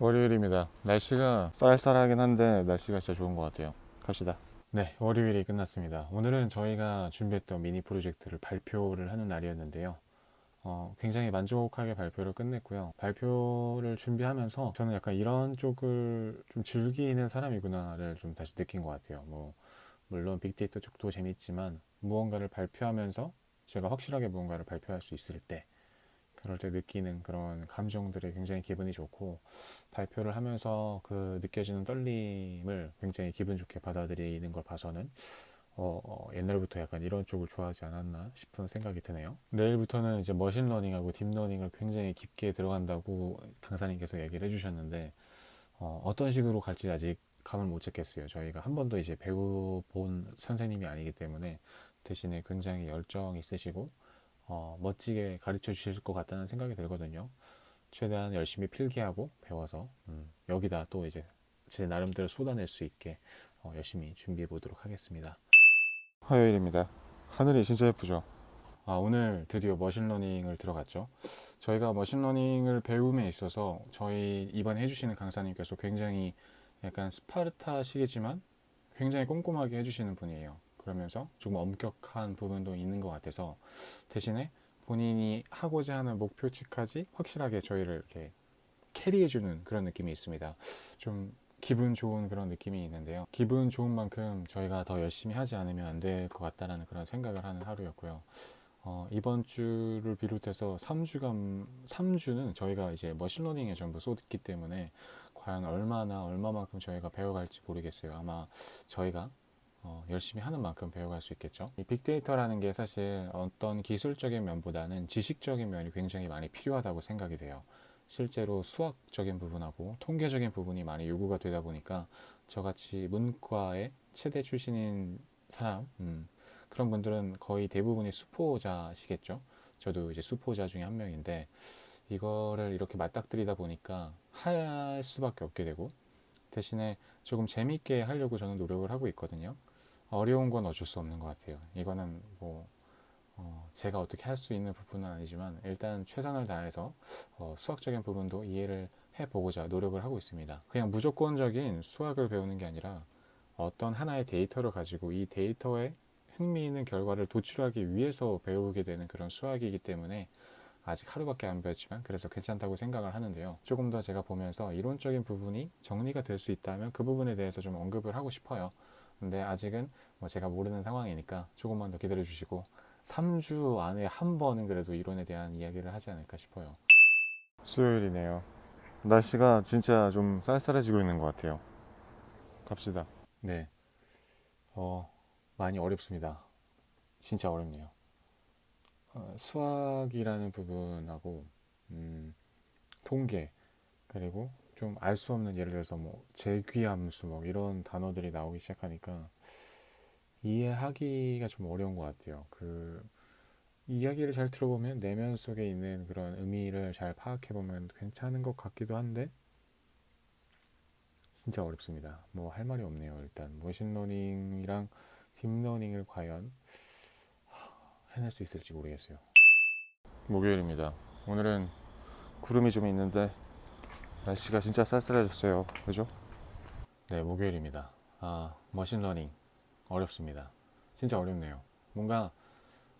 월요일입니다. 날씨가 쌀쌀하긴 한데 날씨가 진짜 좋은 것 같아요. 갑시다. 네, 월요일이 끝났습니다. 오늘은 저희가 준비했던 미니 프로젝트를 발표를 하는 날이었는데요. 어, 굉장히 만족하게 발표를 끝냈고요. 발표를 준비하면서 저는 약간 이런 쪽을 좀 즐기는 사람이구나를 좀 다시 느낀 것 같아요. 뭐, 물론 빅데이터 쪽도 재밌지만 무언가를 발표하면서 제가 확실하게 무언가를 발표할 수 있을 때 그럴 때 느끼는 그런 감정들이 굉장히 기분이 좋고 발표를 하면서 그 느껴지는 떨림을 굉장히 기분 좋게 받아들이는 걸 봐서는 어, 어, 옛날부터 약간 이런 쪽을 좋아하지 않았나 싶은 생각이 드네요. 내일부터는 이제 머신러닝하고 딥러닝을 굉장히 깊게 들어간다고 강사님께서 얘기를 해주셨는데 어, 어떤 식으로 갈지 아직 감을 못 잡겠어요. 저희가 한 번도 이제 배워본 선생님이 아니기 때문에 대신에 굉장히 열정 있으시고 어, 멋지게 가르쳐 주실 것 같다는 생각이 들거든요. 최대한 열심히 필기하고 배워서 음, 여기다 또 이제 제 나름대로 쏟아낼 수 있게 어, 열심히 준비해 보도록 하겠습니다. 화요일입니다. 하늘이 진짜 예쁘죠? 아, 오늘 드디어 머신러닝을 들어갔죠. 저희가 머신러닝을 배움에 있어서 저희 이번 해주시는 강사님께서 굉장히 약간 스파르타식이지만 굉장히 꼼꼼하게 해주시는 분이에요. 그러면서 조금 엄격한 부분도 있는 것 같아서 대신에 본인이 하고자 하는 목표치까지 확실하게 저희를 이렇게 캐리해주는 그런 느낌이 있습니다. 좀 기분 좋은 그런 느낌이 있는데요. 기분 좋은 만큼 저희가 더 열심히 하지 않으면 안 될 것 같다라는 그런 생각을 하는 하루였고요. 어, 이번 주를 비롯해서 3주간, 3주는 저희가 이제 머신러닝에 전부 쏟기 때문에 과연 얼마나, 얼마만큼 저희가 배워갈지 모르겠어요. 아마 저희가 어, 열심히 하는 만큼 배워갈 수 있겠죠. 이 빅데이터라는 게 사실 어떤 기술적인 면보다는 지식적인 면이 굉장히 많이 필요하다고 생각이 돼요. 실제로 수학적인 부분하고 통계적인 부분이 많이 요구가 되다 보니까 저같이 문과의 최대 출신인 사람, 음, 그런 분들은 거의 대부분이 수포자시겠죠. 저도 이제 수포자 중에 한 명인데 이거를 이렇게 맞닥뜨리다 보니까 할 수밖에 없게 되고 대신에 조금 재밌게 하려고 저는 노력을 하고 있거든요. 어려운 건 어쩔 수 없는 것 같아요. 이거는 뭐 어, 제가 어떻게 할 수 있는 부분은 아니지만 일단 최선을 다해서 어, 수학적인 부분도 이해를 해보고자 노력을 하고 있습니다. 그냥 무조건적인 수학을 배우는 게 아니라 어떤 하나의 데이터를 가지고 이 데이터에 흥미 있는 결과를 도출하기 위해서 배우게 되는 그런 수학이기 때문에 아직 하루밖에 안 배웠지만 그래서 괜찮다고 생각을 하는데요. 조금 더 제가 보면서 이론적인 부분이 정리가 될 수 있다면 그 부분에 대해서 좀 언급을 하고 싶어요. 근데 아직은 뭐 제가 모르는 상황이니까 조금만 더 기다려 주시고 3주 안에 한 번은 그래도 이론에 대한 이야기를 하지 않을까 싶어요. 수요일이네요. 날씨가 진짜 좀 쌀쌀해지고 있는 것 같아요. 갑시다. 네. 어, 많이 어렵습니다. 진짜 어렵네요. 어, 수학이라는 부분하고, 음, 통계, 그리고 좀 알 수 없는 예를 들어서 뭐, 재귀함수, 뭐, 이런 단어들이 나오기 시작하니까, 이해하기가 좀 어려운 것 같아요. 그 이야기를 잘 들어보면 내면 속에 있는 그런 의미를 잘 파악해보면 괜찮은 것 같기도 한데 진짜 어렵습니다. 뭐 할 말이 없네요. 일단 머신러닝이랑 딥러닝을 과연 해낼 수 있을지 모르겠어요. 목요일입니다. 오늘은 구름이 좀 있는데 날씨가 진짜 쌀쌀해졌어요. 그죠? 네, 목요일입니다. 아, 머신러닝. 어렵습니다. 진짜 어렵네요. 뭔가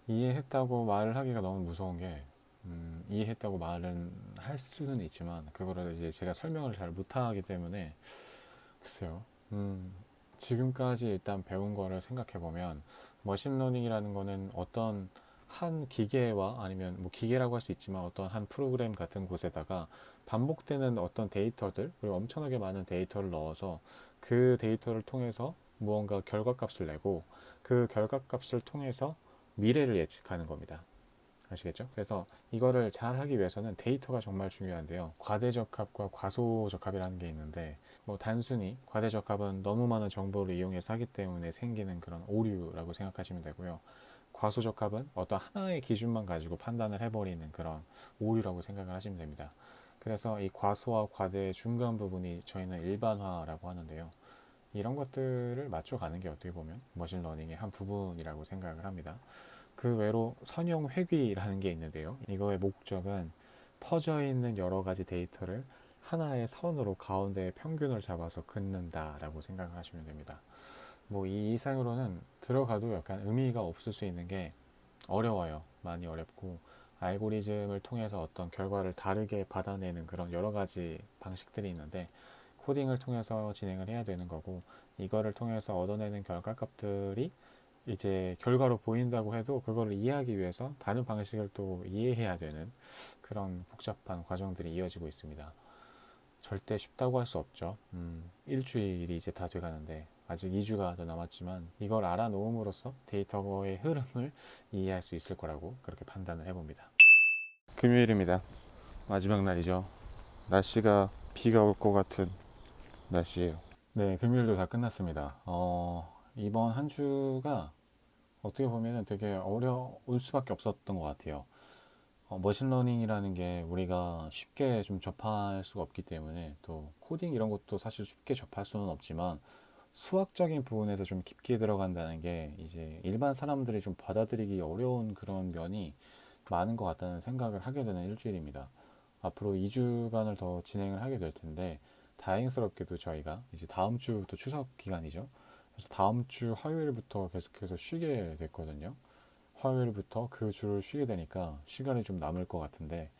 이해했다고 말을 하기가 너무 무서운 게 음, 이해했다고 말은 할 수는 있지만 그거를 이제 제가 설명을 잘 못하기 때문에 글쎄요. 음, 지금까지 일단 배운 거를 생각해 보면 머신러닝이라는 거는 어떤 한 기계와 아니면 뭐 기계라고 할 수 있지만 어떤 한 프로그램 같은 곳에다가 반복되는 어떤 데이터들 그리고 엄청나게 많은 데이터를 넣어서 그 데이터를 통해서 무언가 결과값을 내고 그 결과값을 통해서 미래를 예측하는 겁니다. 아시겠죠? 그래서 이거를 잘 하기 위해서는 데이터가 정말 중요한데요. 과대적합과 과소적합이라는 게 있는데 뭐 단순히 과대적합은 너무 많은 정보를 이용해서 하기 때문에 생기는 그런 오류라고 생각하시면 되고요. 과소적합은 어떤 하나의 기준만 가지고 판단을 해버리는 그런 오류라고 생각을 하시면 됩니다. 그래서 이 과소와 과대의 중간 부분이 저희는 일반화라고 하는데요. 이런 것들을 맞춰가는 게 어떻게 보면 머신러닝의 한 부분이라고 생각을 합니다. 그 외로 선형 회귀라는 게 있는데요. 이거의 목적은 퍼져 있는 여러 가지 데이터를 하나의 선으로 가운데 평균을 잡아서 긋는다라고 생각을 하시면 됩니다. 뭐 이 이상으로는 들어가도 약간 의미가 없을 수 있는 게 어려워요. 많이 어렵고 알고리즘을 통해서 어떤 결과를 다르게 받아내는 그런 여러 가지 방식들이 있는데 코딩을 통해서 진행을 해야 되는 거고 이거를 통해서 얻어내는 결과값들이 이제 결과로 보인다고 해도 그거를 이해하기 위해서 다른 방식을 또 이해해야 되는 그런 복잡한 과정들이 이어지고 있습니다. 절대 쉽다고 할 수 없죠. 음, 일주일이 이제 다 돼가는데 아직 2주가 더 남았지만 이걸 알아놓음으로써 데이터의 흐름을 이해할 수 있을 거라고 그렇게 판단을 해봅니다. 금요일입니다. 마지막 날이죠. 날씨가 비가 올 것 같은 날씨예요. 네, 금요일도 다 끝났습니다. 어, 이번 한 주가 어떻게 보면 되게 어려울 수밖에 없었던 것 같아요. 어, 머신러닝이라는 게 우리가 쉽게 좀 접할 수가 없기 때문에 또 코딩 이런 것도 사실 쉽게 접할 수는 없지만 수학적인 부분에서 좀 깊게 들어간다는 게 이제 일반 사람들이 좀 받아들이기 어려운 그런 면이 많은 것 같다는 생각을 하게 되는 일주일입니다. 앞으로 2주간을 더 진행을 하게 될 텐데 다행스럽게도 저희가 이제 다음 주부터 추석 기간이죠. 그래서 다음 주 화요일부터 계속해서 쉬게 됐거든요. 화요일부터 그 주를 쉬게 되니까 시간이 좀 남을 것 같은데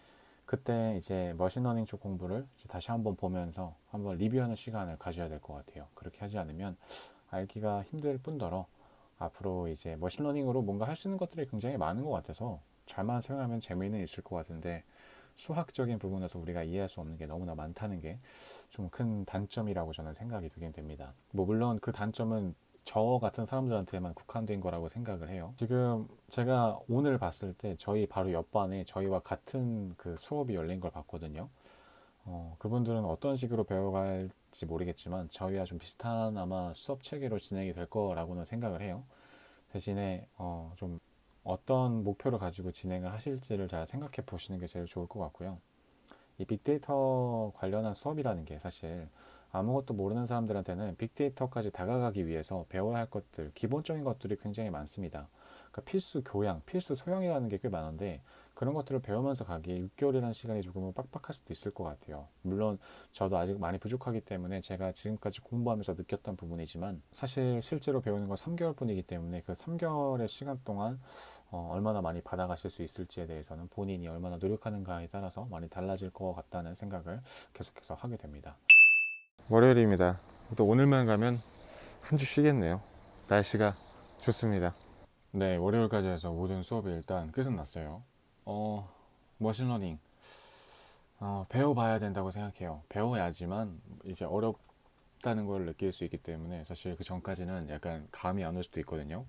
그때 이제 머신러닝 쪽 공부를 다시 한번 보면서 한번 리뷰하는 시간을 가져야 될 것 같아요. 그렇게 하지 않으면 알기가 힘들 뿐더러 앞으로 이제 머신러닝으로 뭔가 할 수 있는 것들이 굉장히 많은 것 같아서 잘만 사용하면 재미는 있을 것 같은데 수학적인 부분에서 우리가 이해할 수 없는 게 너무나 많다는 게 좀 큰 단점이라고 저는 생각이 되긴 됩니다. 뭐 물론 그 단점은 저 같은 사람들한테만 국한된 거라고 생각을 해요. 지금 제가 오늘 봤을 때 저희 바로 옆반에 저희와 같은 그 수업이 열린 걸 봤거든요. 어, 그분들은 어떤 식으로 배워갈지 모르겠지만 저희와 좀 비슷한 아마 수업 체계로 진행이 될 거라고는 생각을 해요. 대신에 어, 좀 어떤 목표를 가지고 진행을 하실지를 잘 생각해 보시는 게 제일 좋을 것 같고요. 이 빅데이터 관련한 수업이라는 게 사실 아무것도 모르는 사람들한테는 빅데이터까지 다가가기 위해서 배워야 할 것들, 기본적인 것들이 굉장히 많습니다. 그러니까 필수 교양, 필수 소양이라는 게 꽤 많은데 그런 것들을 배우면서 가기에 6개월이라는 시간이 조금은 빡빡할 수도 있을 것 같아요. 물론 저도 아직 많이 부족하기 때문에 제가 지금까지 공부하면서 느꼈던 부분이지만 사실 실제로 배우는 건 3개월 뿐이기 때문에 그 3개월의 시간 동안 어, 얼마나 많이 받아가실 수 있을지에 대해서는 본인이 얼마나 노력하는가에 따라서 많이 달라질 것 같다는 생각을 계속해서 하게 됩니다. 월요일입니다. 또 오늘만 가면 한 주 쉬겠네요. 날씨가 좋습니다. 네, 월요일까지 해서 모든 수업이 일단 끝은 났어요. 어, 머신러닝. 어, 배워봐야 된다고 생각해요. 배워야지만 이제 어렵다는 걸 느낄 수 있기 때문에 사실 그 전까지는 약간 감이 안 올 수도 있거든요.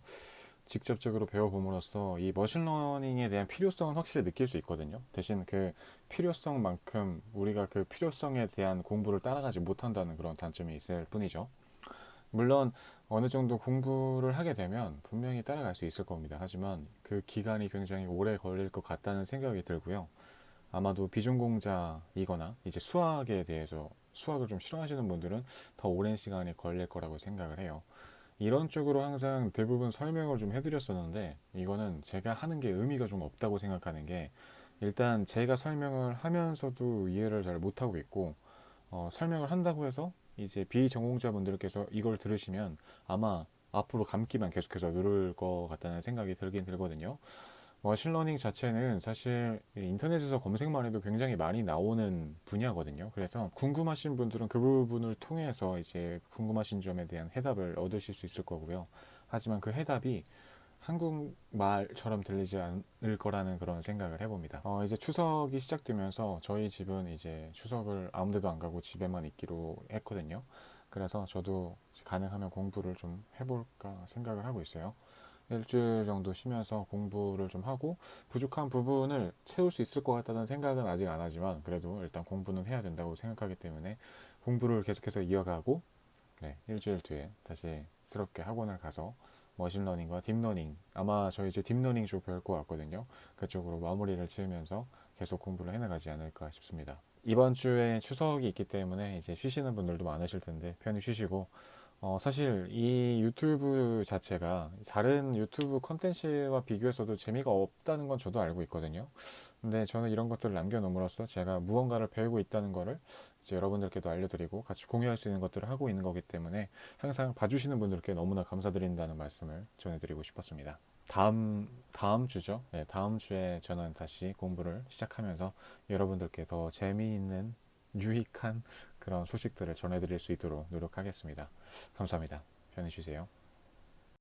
직접적으로 배워봄으로써 이 머신러닝에 대한 필요성은 확실히 느낄 수 있거든요. 대신 그 필요성만큼 우리가 그 필요성에 대한 공부를 따라가지 못한다는 그런 단점이 있을 뿐이죠. 물론 어느 정도 공부를 하게 되면 분명히 따라갈 수 있을 겁니다. 하지만 그 기간이 굉장히 오래 걸릴 것 같다는 생각이 들고요. 아마도 비전공자이거나 이제 수학에 대해서 수학을 좀 싫어하시는 분들은 더 오랜 시간이 걸릴 거라고 생각을 해요. 이런 쪽으로 항상 대부분 설명을 좀 해드렸었는데 이거는 제가 하는 게 의미가 좀 없다고 생각하는 게 일단 제가 설명을 하면서도 이해를 잘 못하고 있고 어, 설명을 한다고 해서 이제 비전공자분들께서 이걸 들으시면 아마 앞으로 감기만 계속해서 누를 것 같다는 생각이 들긴 들거든요. 머신러닝 자체는 사실 인터넷에서 검색만 해도 굉장히 많이 나오는 분야거든요. 그래서 궁금하신 분들은 그 부분을 통해서 이제 궁금하신 점에 대한 해답을 얻으실 수 있을 거고요. 하지만 그 해답이 한국말처럼 들리지 않을 거라는 그런 생각을 해봅니다. 어, 이제 추석이 시작되면서 저희 집은 이제 추석을 아무 데도 안 가고 집에만 있기로 했거든요. 그래서 저도 가능하면 공부를 좀 해볼까 생각을 하고 있어요. 일주일 정도 쉬면서 공부를 좀 하고 부족한 부분을 채울 수 있을 것 같다는 생각은 아직 안 하지만 그래도 일단 공부는 해야 된다고 생각하기 때문에 공부를 계속해서 이어가고 네, 일주일 뒤에 다시 새롭게 학원을 가서 머신러닝과 딥러닝 아마 저희 이제 딥러닝 쪽 배울 것 같거든요. 그쪽으로 마무리를 지으면서 계속 공부를 해나가지 않을까 싶습니다. 이번 주에 추석이 있기 때문에 이제 쉬시는 분들도 많으실 텐데 편히 쉬시고 어, 사실 이 유튜브 자체가 다른 유튜브 컨텐츠와 비교해서도 재미가 없다는 건 저도 알고 있거든요. 근데 저는 이런 것들을 남겨놓음으로써 제가 무언가를 배우고 있다는 거를 이제 여러분들께도 알려드리고 같이 공유할 수 있는 것들을 하고 있는 거기 때문에 항상 봐주시는 분들께 너무나 감사드린다는 말씀을 전해드리고 싶었습니다. 다음 다음 주죠. 네, 다음 주에 저는 다시 공부를 시작하면서 여러분들께 더 재미있는 유익한 그런 소식들을 전해드릴 수 있도록 노력하겠습니다. 감사합니다. 편히 쉬세요.